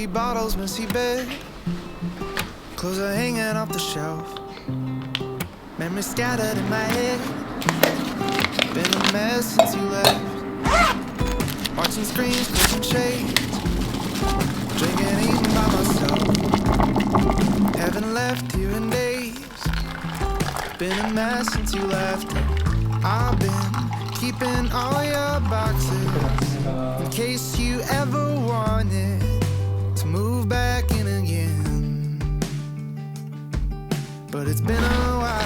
Empty bottles, messy bed. Clothes are hanging off the shelf. Memories scattered in my head. Been a mess since you left. Watching screens, pushing shades. Drinking, eating by myself. Haven't left you in days. Been a mess since you left. I've been keeping all your boxes in case you ever wanted to But it's been a while.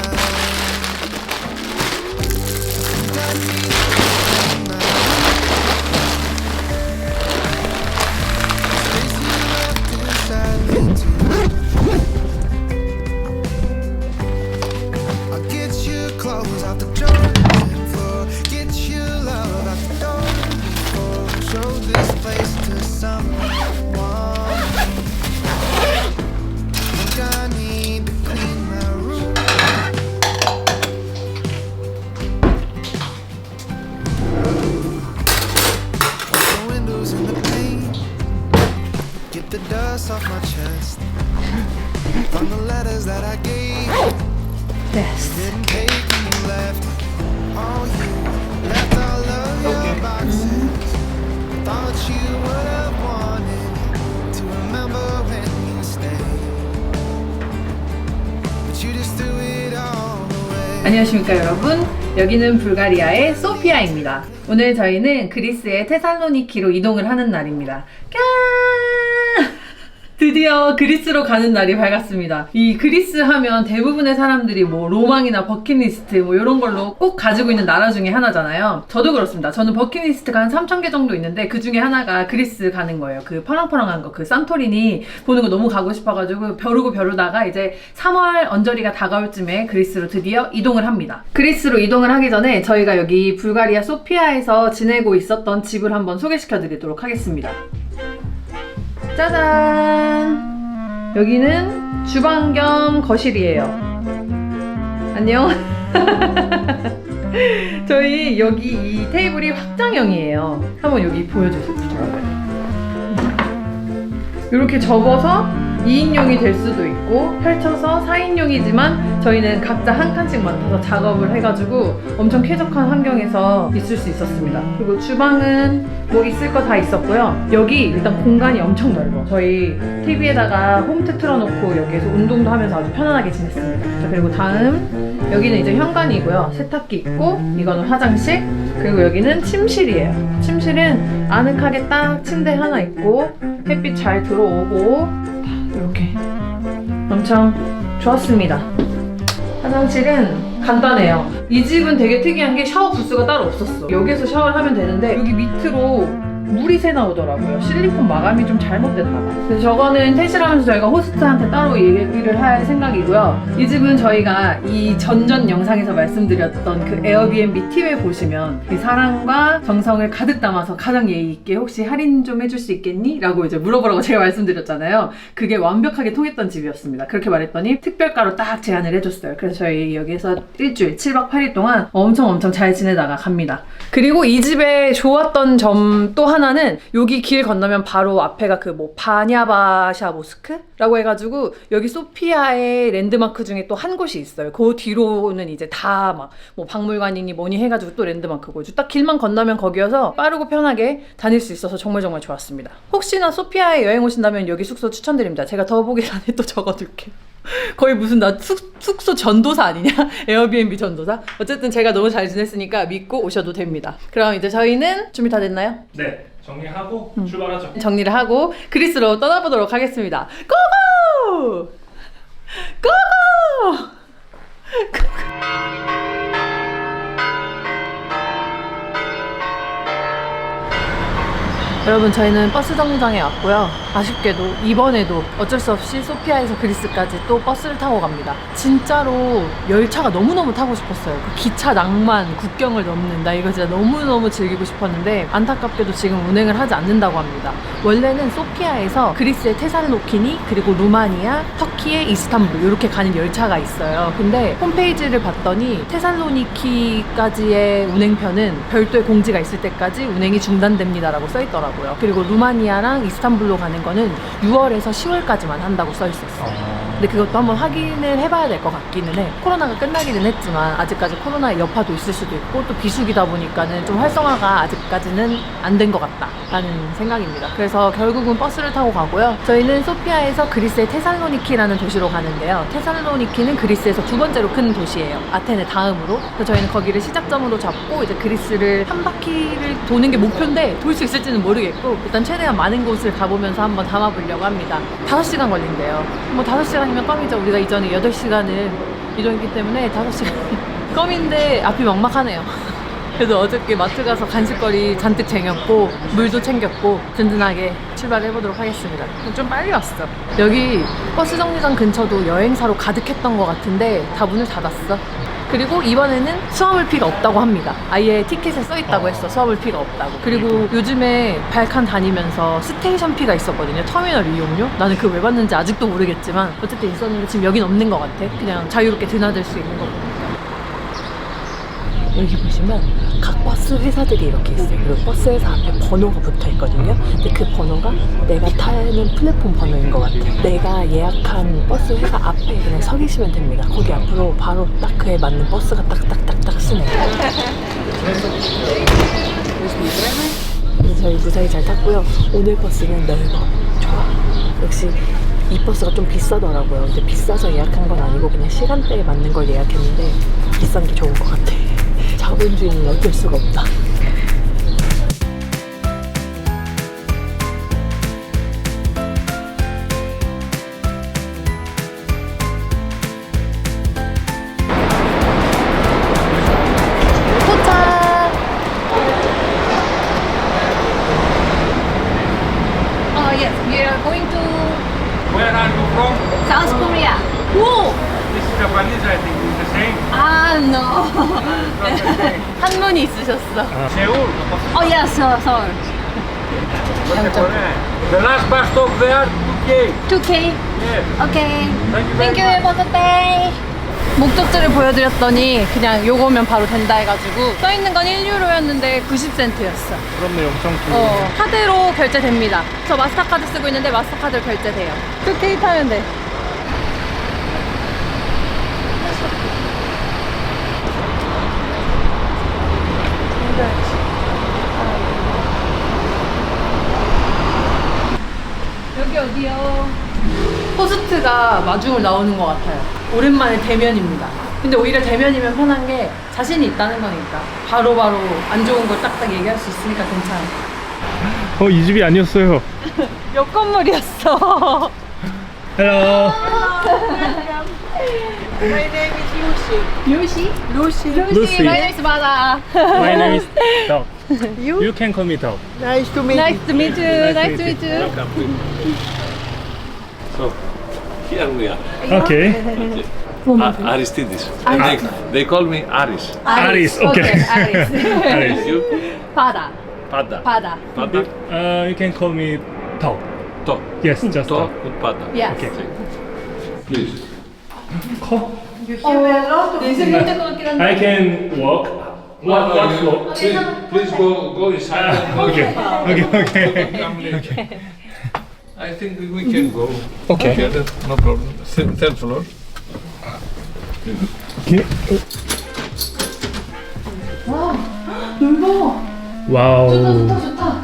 Dust off my chest. From the letters that I gave. 됐어. Didn't take you left. Oh, you left all of your boxes. Thought you would have wanted to remember when you stayed. But you just threw it all away. 안녕하십니까 여러분 여기는 불가리아의 소피아입니다 오늘 저희는 그리스의 테살로니키로 이동을 하는 날입니다 까 드디어 그리스로 가는 날이 밝았습니다. 이 그리스 하면 대부분의 사람들이 뭐 로망이나 버킷리스트 뭐 이런 걸로 꼭 가지고 있는 나라 중에 하나잖아요. 저도 그렇습니다. 저는 버킷리스트가 한 3,000개 정도 있는데 그 중에 하나가 그리스 가는 거예요. 그 파랑파랑한 거, 그 산토리니 보는 거 너무 가고 싶어가지고 벼르고 벼르다가 이제 3월 언저리가 다가올 쯤에 그리스로 드디어 이동을 합니다. 그리스로 이동을 하기 전에 저희가 여기 불가리아 소피아에서 지내고 있었던 집을 한번 소개시켜 드리도록 하겠습니다. 짜잔! 여기는 주방 겸 거실이에요. 안녕. 저희 여기 이 테이블이 확장형이에요. 한번 여기 보여주세요. 이렇게 접어서 2인용이 될 수도 있고 펼쳐서 4인용이지만 저희는 각자 한 칸씩 맡아서 작업을 해가지고 엄청 쾌적한 환경에서 있을 수 있었습니다. 그리고 주방은 뭐 있을 거 다 있었고요. 여기 일단 공간이 엄청 넓어. 저희 TV에다가 홈트 틀어놓고 여기에서 운동도 하면서 아주 편안하게 지냈습니다. 자, 그리고 다음 여기는 이제 현관이고요. 세탁기 있고 이거는 화장실 그리고 여기는 침실이에요. 침실은 아늑하게 딱 침대 하나 있고 햇빛 잘 들어오고 이렇게 엄청 좋았습니다. 화장실은 간단해요. 이 집은 되게 특이한 게 샤워 부스가 따로 없었어. 여기서 샤워를 하면 되는데 여기 밑으로 물이 새 나오더라고요. 실리콘 마감이 좀 잘못됐나 봐. 그래서 저거는 퇴실하면서 저희가 호스트한테 따로 얘기를 할 생각이고요. 이 집은 저희가 이 전전 영상에서 말씀드렸던 그 에어비앤비 팁에 보시면 이 사랑과 정성을 가득 담아서 가장 예의 있게 혹시 할인 좀 해줄 수 있겠니? 라고 이제 물어보라고 제가 말씀드렸잖아요. 그게 완벽하게 통했던 집이었습니다. 그렇게 말했더니 특별가로 딱 제안을 해줬어요. 그래서 저희 여기서 일주일, 7박 8일 동안 엄청 엄청 잘 지내다가 갑니다. 그리고 이 집에 좋았던 점 또 하나는 여기 길 건너면 바로 앞에가 그 뭐 바냐바샤 모스크라고 해가지고 여기 소피아의 랜드마크 중에 또 한 곳이 있어요. 그 뒤로는 이제 다 막 뭐 박물관이니 뭐니 해가지고 또 랜드마크고 딱 길만 건너면 거기여서 빠르고 편하게 다닐 수 있어서 정말 정말 좋았습니다. 혹시나 소피아에 여행 오신다면 여기 숙소 추천드립니다. 제가 더보기란에 또 적어둘게요. 거의 무슨 나 숙, 숙소 전도사 아니냐? 에어비앤비 전도사? 어쨌든 제가 너무 잘 지냈으니까 믿고 오셔도 됩니다. 그럼 이제 저희는 준비 다 됐나요? 네, 정리하고 출발하죠. 정리를 하고 그리스로 떠나보도록 하겠습니다. 고고! 고고! 여러분 저희는 버스 정류장에 왔고요. 아쉽게도 이번에도 어쩔 수 없이 소피아에서 그리스까지 또 버스를 타고 갑니다. 진짜로 열차가 너무너무 타고 싶었어요. 그 기차 낭만, 국경을 넘는 나 이거 진짜 너무너무 즐기고 싶었는데 안타깝게도 지금 운행을 하지 않는다고 합니다. 원래는 소피아에서 그리스의 테살로키니 그리고 루마니아, 터키의 이스탄불 이렇게 가는 열차가 있어요. 근데 홈페이지를 봤더니 테살로니키까지의 운행편은 별도의 공지가 있을 때까지 운행이 중단됩니다라고 써 있더라고요. 있더라고요. 그리고 루마니아랑 이스탄불로 가는 거는 6월에서 10월까지만 한다고 써 있었어요. 근데 그것도 한번 확인을 해봐야 될 것 같기는 해. 코로나가 끝나기는 했지만 아직까지 코로나의 여파도 있을 수도 있고 또 비수기다 보니까는 좀 활성화가 아직까지는 안 된 것 같다라는 생각입니다. 그래서 결국은 버스를 타고 가고요. 저희는 소피아에서 그리스의 테살로니키라는 도시로 가는데요. 테살로니키는 그리스에서 두 번째로 큰 도시예요. 아테네 다음으로. 그래서 저희는 거기를 시작점으로 잡고 이제 그리스를 한 바퀴를 도는 게 목표인데 돌 수 있을지는 모르겠고 일단 최대한 많은 곳을 가보면서 한번 담아보려고 합니다. 5시간 걸린대요. 뭐 5시간 이면 껌이죠. 우리가 이전에 8시간을 이동했기 때문에 5시간 껌인데 앞이 막막하네요. 그래도 어저께 마트 가서 간식거리 잔뜩 쟁였고 물도 챙겼고 든든하게 출발해 보도록 하겠습니다. 좀 빨리 왔어. 여기 버스 정류장 근처도 여행사로 가득했던 것 같은데 다 문을 닫았어. 그리고 이번에는 수화물 피가 없다고 합니다. 아예 티켓에 써 있다고 했어. 수화물 피가 없다고. 그리고 요즘에 발칸 다니면서 스테이션 피가 있었거든요. 터미널 이용료. 나는 그거 왜 받는지 아직도 모르겠지만 어쨌든 있었는데 지금 여긴 없는 것 같아. 그냥 자유롭게 드나들 수 있는 거고. 여기 보시면 각 버스 회사들이 이렇게 있어요. 그리고 버스 회사 앞에 번호가 붙어 있거든요. 근데 그 번호가 내가 타는 플랫폼 번호인 것 같아. 내가 예약한 버스 회사 앞에 그냥 서 계시면 됩니다. 거기 앞으로 바로 딱 그에 맞는 버스가 딱딱딱딱 쓰네요. 저희 무사히 잘 탔고요. 오늘 버스는 넓어. 좋아. 역시 이 버스가 좀 비싸더라고요. 근데 비싸서 예약한 건 아니고 그냥 시간대에 맞는 걸 예약했는데 비싼 게 좋은 것 같아. 자본주의는 어쩔 수가 없다. No. 한문이 있으셨어. Seoul. oh yes, so sorry. The last bus stop there, 2K. 2K. Yes. Okay. Thank you very Thank you. much. Have a good day. 목적지를 보여드렸더니 그냥 요거면 바로 된다 해가지고 써 있는 건 1유로였는데 90센트였어. 그렇네, 엄청 어, 카드로 결제됩니다. 저 마스터카드 쓰고 있는데 마스터카드로 결제돼요. 2K 타면 돼. 어디요? 호스트가 마중을 나오는 것 같아요. 오랜만에 대면입니다. 근데 오히려 대면이면 편한 게 자신이 있다는 거니까 바로바로 안 좋은 걸 딱딱 얘기할 수 있으니까 괜찮아. 어, 이 집이 아니었어요. 옆 건물이었어. Hello. 요시? 로시. Lucy. My name is Mara. My name is Dog. You? You can call me Dog. Nice to meet you. Nice to meet you. Welcome. So here we are. Okay. Okay. Aristides. And they, they call me Aris. Aris, okay. Aris. Aris. You? Pada, Pada. Pada. Pada. Uh, you can call me Tao. To. Yes, just To Tao. and Pada. Yes. Okay. Please. Mm. Ko- I can walk. What, what, walk. Please, please go, go inside. Ah, and go- Okay, okay, okay. Come later. I think we- we can go Okay. together. No problem. Third third floor. Okay. 넓어. 와우. 좋다 좋다.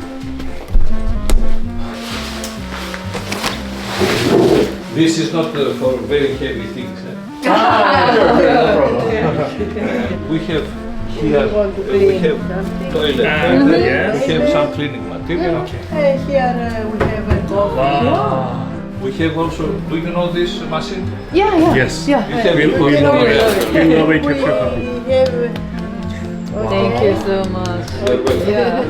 This is not uh, for very heavy things. eh? we have here, uh, we have toilet. And, paper, yes. We have some cleaning material. Here uh, we have a coffee. Wow. We have also, do you know this machine? Yeah, yeah. Yes. Yeah. You have We, we love it. We love it. Capture coffee. We have Thank you so much. You're.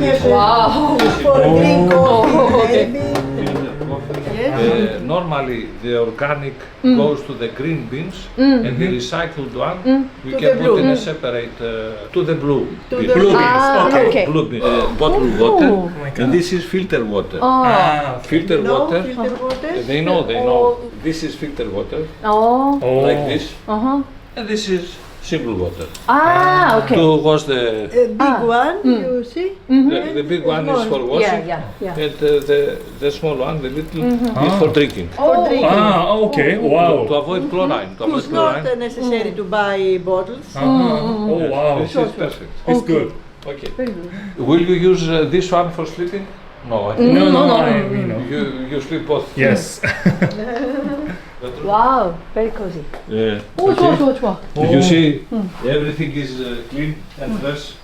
Yeah. Wow. for drink coffee, Oh, okay normally the organic mm. goes to the green bins mm. and the mm. recycled one mm. we to can put blue. in a mm. separate uh, to the blue to. The blue bins ah, okay. okay. blue bin, uh, oh. bottled oh. water oh and this is filter water oh. ah, okay. filter no, water filter uh-huh. water they know they know oh. this is filter water oh. like this uh-huh. and this is Simple water. Ah, okay. To wash the big Ah. one, hmm. you see? Mm-hmm. the, the big one is for washing, Yeah, yeah, yeah. and uh, the the small one, the little, is mm-hmm. for ah. drinking. For oh. drinking. Ah, okay. Oh. Wow. to avoid mm-hmm. chlorine. To avoid It's not necessary mm. to buy bottles. Uh-huh. Oh, wow. This is perfect. It's good. Okay. Very good. Will you use uh, this one for sleeping? No, I think No, no, no, no, no. you you sleep both. Yes. 와우, very cozy. Yeah. 오, 좋아, 좋아, 좋아. You see, everything is uh, clean and fresh.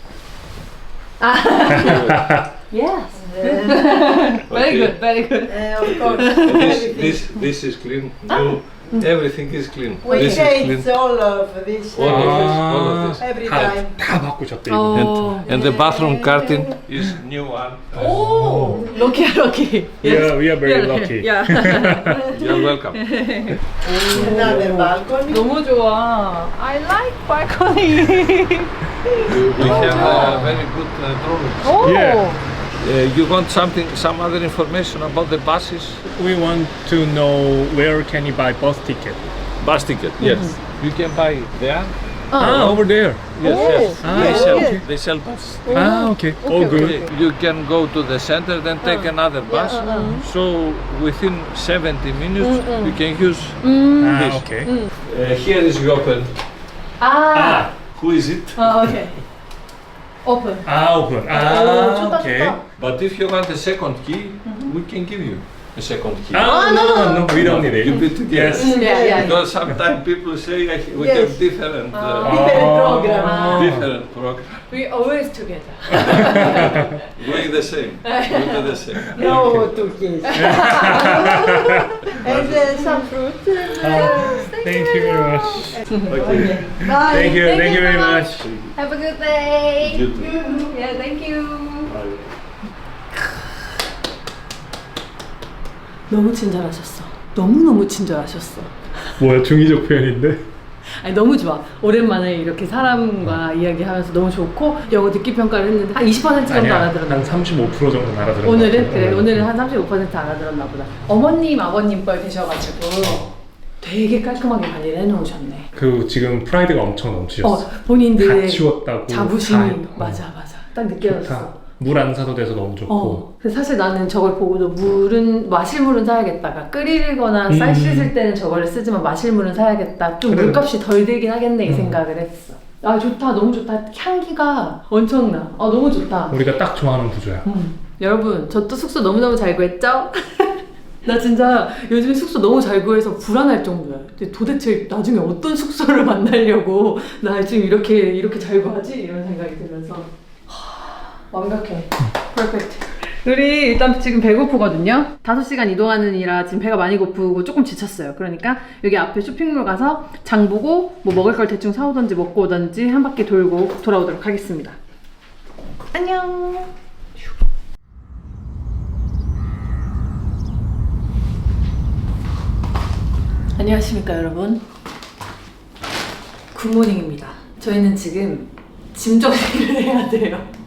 Yes. Okay. Very good, very good. Uh, of course, And this, everything. this, this is clean. You, everything is clean. We this is change clean. all of this All of this, Ah. all of this. every 다, time. 다 바꾸셨대, 이거. 어. And, and the bathroom curtain is new one. 오, 럭키야, 럭키. Yeah, we are very lucky. 야. You're welcome. Another balcony. 너무 좋아. I like balcony. We have uh, very good uh, drawings. 오. Yeah. Uh, you want something, some other information about the buses? We want to know where can you buy bus ticket. Bus ticket, yes. Mm. You can buy there. Oh. Ah, over there. Yes, yes. Ah, they sell. They sell bus. Oh. Ah, okay. okay. Good. You can go to the center, then oh. take oh. another bus. Yeah, uh. So within 70 minutes, mm -mm. you can use mm. ah, this. okay. Mm. Uh, here is the open. Ah. ah. Who is it? Oh, okay. Open. Ah, open. Oh, ah, okay. But if you want a second key, mm-hmm. we can give you a second key. Ah, oh, no, no, no, we don't need it. You do it yes. Mm, yeah, yeah, yeah. Because sometimes people say we Yes. have different, uh, ah. Different ah. program. Ah. different program. We always together. We the same. We do the same. No, Turkish. and uh, some fruit. Thank you very much. Okay. Bye. Thank you, Thank thank you very much. Have a good day. You too. Yeah, thank you. 너무 친절하셨어. 너무너무 친절하셨어. 뭐야, 중의적 표현인데? 아니 너무 좋아. 오랜만에 이렇게 사람과 이야기하면서 너무 좋고 영어 듣기 평가를 했는데 한 20% 정도 아니야, 알아들었나 한 보다. 35% 정도 알아들은 것 오늘은. 그래 오늘은 한 35% 알아들었나 보다. 어머님 아버님 뻘 되셔가지고 되게 깔끔하게 관리를 해놓으셨네. 그 지금 프라이드가 엄청 넘치셨어. 어 본인들의 다 치웠다고. 자부심이 다 했고. 맞아 맞아 딱 느껴졌어. 물 안 사도 돼서 너무 좋고. 어. 그래서 사실 나는 저걸 보고도 물은 마실 물은 사야겠다가 끓이거나 음. 쌀 씻을 때는 저거를 쓰지만 마실 물은 사야겠다. 좀 그래. 물값이 덜 들긴 하겠네 이 음. 생각을 했어. 아 좋다 너무 좋다 향기가 엄청나. 아 너무 좋다. 우리가 딱 좋아하는 구조야. 음. 여러분 저 또 숙소 너무너무 잘 구했죠? 나 진짜 요즘 숙소 너무 잘 구해서 불안할 정도야. 근데 도대체 나중에 어떤 숙소를 만나려고 나 지금 이렇게 이렇게 잘 구하지? 이런 생각이 들면서 하, 완벽해. 퍼펙트. 우리 일단 지금 배고프거든요. 5시간 이동하는 이라 지금 배가 많이 고프고 조금 지쳤어요. 그러니까 여기 앞에 쇼핑몰 가서 장 보고 뭐 먹을 걸 대충 사오던지 먹고 오던지 한 바퀴 돌고 돌아오도록 하겠습니다. 안녕. 안녕하십니까 여러분 굿모닝입니다 저희는 지금 짐 정리를 해야 돼요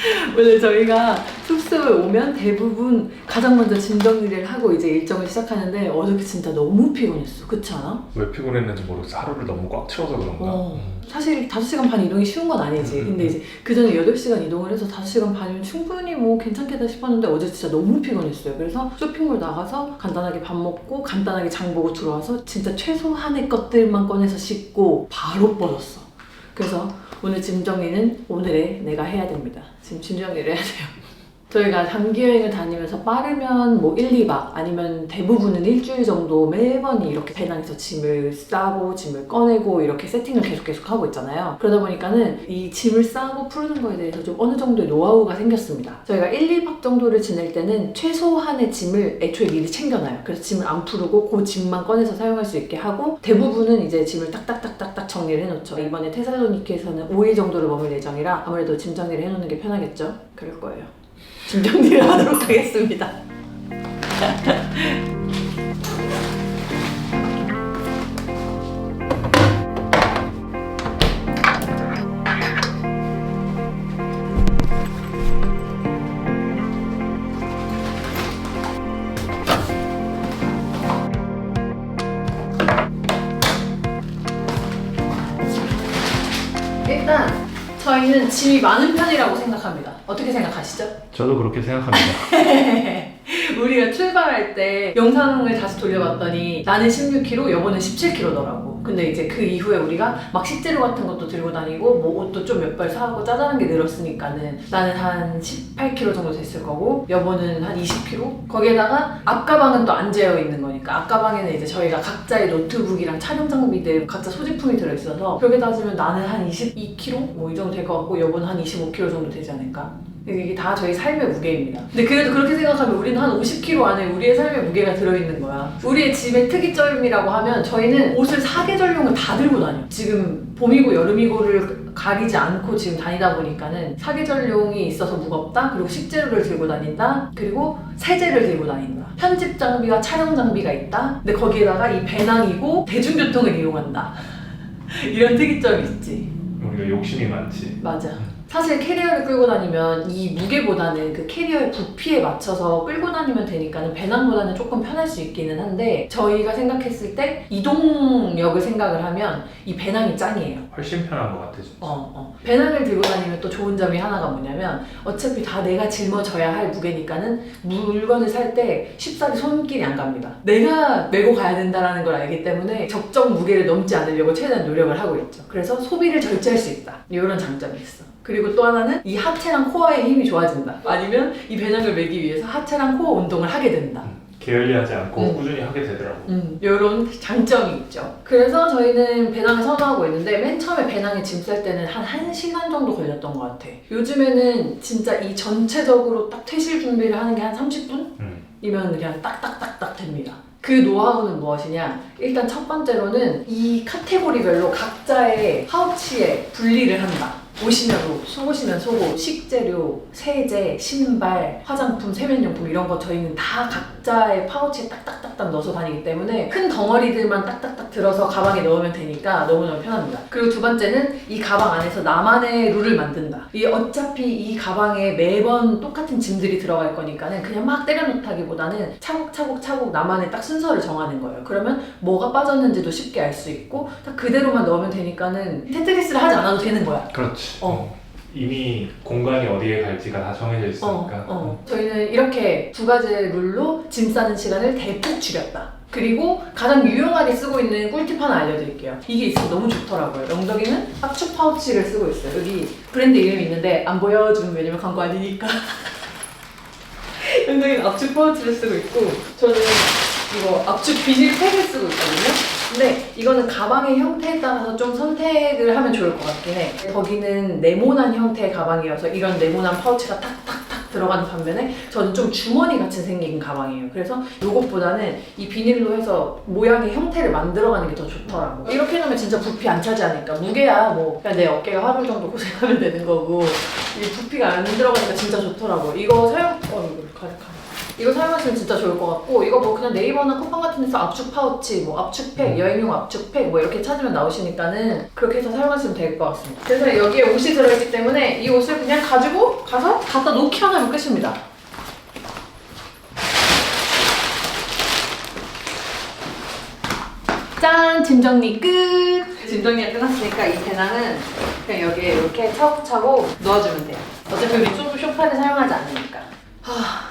원래 저희가 숙소에 오면 대부분 가장 먼저 짐 정리를 하고 이제 일정을 시작하는데 어저께 진짜 너무 피곤했어 그렇지 않아? 왜 피곤했는지 모르겠어. 하루를 너무 꽉 채워서 그런가? 어, 음. 사실 5시간 반 이동이 쉬운 건 아니지. 음, 근데 음. 이제 그 전에 8시간 이동을 해서 5시간 반이면 충분히 뭐 괜찮겠다 싶었는데 어제 진짜 너무 피곤했어요. 그래서 쇼핑몰 나가서 간단하게 밥 먹고 간단하게 장 보고 들어와서 진짜 최소한의 것들만 꺼내서 씻고 바로 뻗었어. 그래서 오늘 짐 정리는 오늘에 내가 해야 됩니다. 지금 짐 정리를 해야 돼요. 저희가 단기 여행을 다니면서 빠르면 뭐 1, 2박 아니면 대부분은 일주일 정도 매번 이렇게 배낭에서 짐을 싸고 짐을 꺼내고 이렇게 세팅을 계속 계속 하고 있잖아요. 그러다 보니까는 이 짐을 싸고 푸는 거에 대해서 좀 어느 정도의 노하우가 생겼습니다. 저희가 1, 2박 정도를 지낼 때는 최소한의 짐을 애초에 미리 챙겨놔요. 그래서 짐을 안 풀고 그 짐만 꺼내서 사용할 수 있게 하고 대부분은 이제 짐을 딱딱딱딱딱 정리를 해놓죠. 이번에 테살로니키에서는 5일 정도를 머물 예정이라 아무래도 짐 정리를 해놓는 게 편하겠죠? 그럴 거예요. 짐 정리를 하도록 하겠습니다. 저희는 짐이 많은 편이라고 생각합니다. 어떻게 생각하시죠? 저도 그렇게 생각합니다. 우리가 출발할 때 영상을 다시 돌려봤더니 나는 16kg, 여보는 17kg더라고. 근데 이제 그 이후에 우리가 막 식재료 같은 것도 들고 다니고 뭐 옷도 좀 몇 벌 사고 짜잘한 게 늘었으니까는 나는 한 18kg 정도 됐을 거고 여보는 한 20kg? 거기에다가 앞가방은 또 안 재어 있는 거니까 앞가방에는 이제 저희가 각자의 노트북이랑 촬영 장비들 각자 소지품이 들어있어서 그렇게 따지면 나는 한 22kg? 뭐 이 정도 될 것 같고 여보는 한 25kg 정도 되지 않을까? 이게 다 저희 삶의 무게입니다. 근데 그래도 그렇게 생각하면 우리는 한 50kg 안에 우리의 삶의 무게가 들어있는 거야. 우리의 집의 특이점이라고 하면 저희는 옷을 사계절용을 다 들고 다녀. 지금 봄이고 여름이고를 가리지 않고 지금 다니다 보니까는 사계절용이 있어서 무겁다. 그리고 식재료를 들고 다닌다. 그리고 세제를 들고 다닌다. 편집 장비와 촬영 장비가 있다. 근데 거기에다가 이 배낭이고 대중교통을 이용한다. 이런 특이점이 있지. 우리가 욕심이 많지. 맞아. 사실 캐리어를 끌고 다니면 이 무게보다는 그 캐리어의 부피에 맞춰서 끌고 다니면 되니까는 배낭보다는 조금 편할 수 있기는 한데 저희가 생각했을 때 이동력을 생각을 하면 이 배낭이 짱이에요. 훨씬 편한 것 같아 진짜. 어, 어. 배낭을 들고 다니면 또 좋은 점이 하나가 뭐냐면 어차피 다 내가 짊어져야 할 무게니까는 물건을 살 때 쉽사리 손길이 안 갑니다. 내가 메고 가야 된다는 걸 알기 때문에 적정 무게를 넘지 않으려고 최대한 노력을 하고 있죠. 그래서 소비를 절제할 수 있다. 이런 장점이 있어. 그리고 또 하나는 이 하체랑 코어의 힘이 좋아진다. 아니면 이 배낭을 메기 위해서 하체랑 코어 운동을 하게 된다. 게을리하지 않고 음. 꾸준히 하게 되더라고. 음, 이런 장점이 있죠. 그래서 저희는 배낭을 선호하고 있는데 맨 처음에 배낭에 짐 쌀 때는 한 1시간 정도 걸렸던 것 같아. 요즘에는 진짜 이 전체적으로 딱 퇴실 준비를 하는 게 한 30분? 음. 이면 그냥 딱딱딱딱 됩니다. 그 노하우는 무엇이냐? 일단 첫 번째로는 이 카테고리별로 각자의 파우치에 분리를 한다. 옷이면 옷, 속옷이면 속옷, 식재료, 세제, 신발, 화장품, 세면용품 이런 거 저희는 다 각자의 파우치에 딱딱딱딱 넣어서 다니기 때문에 큰 덩어리들만 딱딱딱 들어서 가방에 넣으면 되니까 너무너무 편합니다. 그리고 두 번째는 이 가방 안에서 나만의 룰을 만든다. 이 어차피 이 가방에 매번 똑같은 짐들이 들어갈 거니까는 그냥 막 때려놓다기보다는 차곡차곡 차곡 나만의 딱 순서를 정하는 거예요. 그러면 뭐가 빠졌는지도 쉽게 알 수 있고 딱 그대로만 넣으면 되니까는 테트리스를 하지 않아도 되는 거야. 그렇지. 어. 이미 공간이 어디에 갈지가 다 정해져 어, 있으니까. 어. 저희는 이렇게 두 가지 룰로 짐 싸는 시간을 대폭 줄였다. 그리고 가장 유용하게 쓰고 있는 꿀팁 하나 알려드릴게요. 이게 있으면 너무 좋더라고요. 영덕이는 압축 파우치를 쓰고 있어요. 여기 브랜드 이름이 있는데 안 보여주면 왜냐면 광고 아니니까. 영덕이는 압축 파우치를 쓰고 있고 저는 이거 압축 비닐 팩을 쓰고 있거든요. 근데 이거는 가방의 형태에 따라서 좀 선택을 하면 좋을 것 같긴 해. 거기는 네모난 형태의 가방이어서 이런 네모난 파우치가 탁탁탁 들어가는 반면에 저는 좀 주머니 같이 생긴 가방이에요. 그래서 이것보다는 이 비닐로 해서 모양의 형태를 만들어가는 게 더 좋더라고. 이렇게 해놓으면 진짜 부피 안 차지 않을까. 무게야 뭐 그냥 내 어깨가 하루 정도 고생하면 되는 거고 이 부피가 안 들어가니까 진짜 좋더라고. 이거 사용 어 이거 가득. 이거 사용하시면 진짜 좋을 것 같고 이거 뭐 그냥 네이버나 쿠팡 같은 데서 압축 파우치, 뭐 압축팩, 여행용 압축팩 뭐 이렇게 찾으면 나오시니까는 그렇게 해서 사용하시면 될 것 같습니다. 그래서 여기에 옷이 들어있기 때문에 이 옷을 그냥 가지고 가서 갖다 놓기만 하면 끝입니다. 짠! 짐 정리 끝! 짐 정리가 끝났으니까 이 배낭은 그냥 여기에 이렇게 차곡차곡 넣어주면 돼요. 어차피 우리 쇼- 쇼파를 사용하지 않으니까. 하,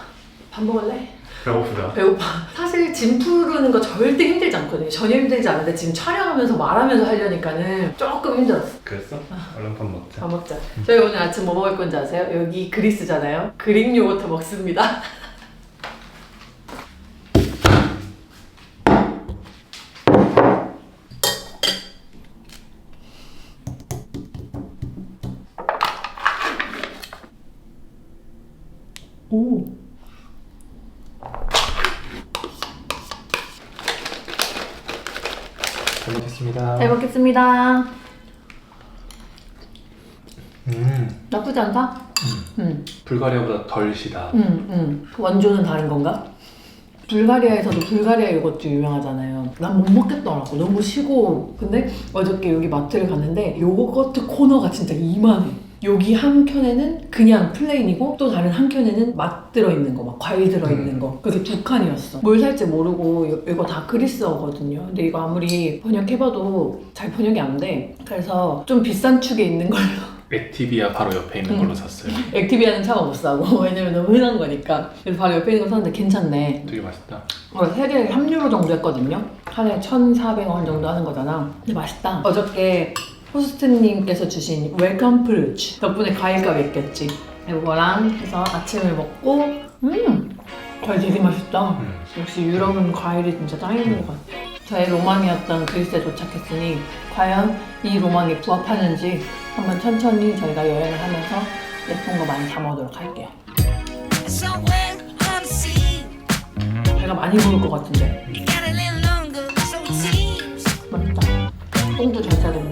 밥 먹을래? 배고프다. 배고파. 사실 짐 푸르는 거 절대 힘들지 않거든요. 전혀 힘들지 않은데 지금 촬영하면서 말하면서 하려니까는 조금 힘들었어. 그랬어? 얼른 밥 먹자. 밥 먹자. 저희 오늘 아침 뭐 먹을 건지 아세요? 여기 그리스잖아요. 그릭 요거트 먹습니다. 먹겠습니다. 음, 나쁘지 않다? 음. 불가리아보다 덜 시다. 음, 음. 원조는 다른 건가? 불가리아에서도 불가리아 요거트 유명하잖아요. 난 못 먹겠더라고. 너무 시고. 근데 어저께 여기 마트를 갔는데 요거트 코너가 진짜 이만해. 여기 한 켠에는 그냥 플레인이고 또 다른 한 켠에는 맛 들어있는 거, 막 과일 들어있는 거. 그렇게 두 칸이었어. 뭘 살지 모르고 이- 이거 다 그리스어거든요. 근데 이거 아무리 번역해봐도 잘 번역이 안 돼. 그래서 좀 비싼 축에 있는 걸로 액티비아 바로 옆에 있는 걸로 샀어요. 액티비아는 차가 못 사고 왜냐면 너무 흔한 거니까 그래서 바로 옆에 있는 거 샀는데 괜찮네 되게 맛있다. 어, 세 개에 3유로 정도 했거든요 한 해 1,400원 정도 하는 거잖아 근데 맛있다 어저께 호스트님께서 주신 웰컴 프루츠 덕분에 과일값 있겠지. 이거랑 해서 아침을 먹고 음 과일 되게 맛있다. 음. 역시 유럽은 과일이 진짜 짱인 것 같아. 저의 로망이었던 그리스에 도착했으니 과연 이 로망에 부합하는지 한번 천천히 저희가 여행을 하면서 예쁜 거 많이 담아오도록 할게요. 배가 많이 부를 것 같은데. 맛있다. 똥도 잘 싸겠네